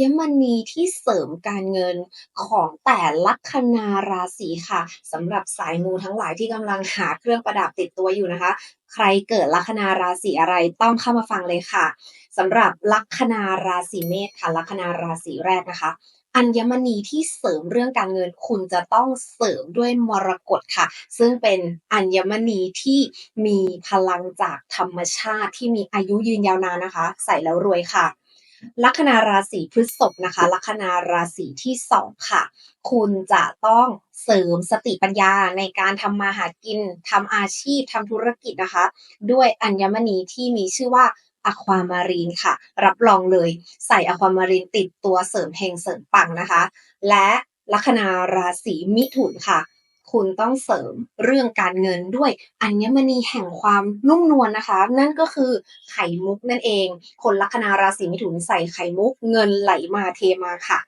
ญมณีที่เสริมการเงินของแต่ลัคนาราศีค่ะสำหรับสายมูทั้งหลายที่กำลังหาเครื่องประดับติดตัวอยู่นะคะ ใครเกิดลัคนาราศีอะไรต้องเข้ามาฟังเลยค่ะสำหรับลัคนาราศีเมษค่ะลัคนาราศีแรกนะคะอัญมณีที่เสริมเรื่องการเงินคุณจะต้องเสริมด้วยมรกตค่ะ ซึ่งเป็นอัญมณีที่มีพลังจากธรรมชาติที่มีอายุยืนยาวนานนะคะ ใส่แล้วรวยค่ะ ลัคนาราศีพฤษภนะคะ ลัคนาราศีที่สองค่ะ คุณจะต้องเสริมสติปัญญาในการทำมาหากินทำอาชีพทำธุรกิจนะคะ ด้วยอัญมณีที่มีชื่อว่าอะความารีนค่ะ รับรองเลยใส่อะความารีนติดตัวเสริมเฮงเสริมปังนะคะ และลัคนาราศีมิถุนค่ะ คุณต้องเสริมเรื่องการเงินด้วย อัญมณีแห่งความนุ่มนวลนนะคะ นั่นก็คือไข่มุกนั่นเอง คนลัคนาราศีมิถุนใส่ไข่มุกเงินไหลมาเทมาค่ะ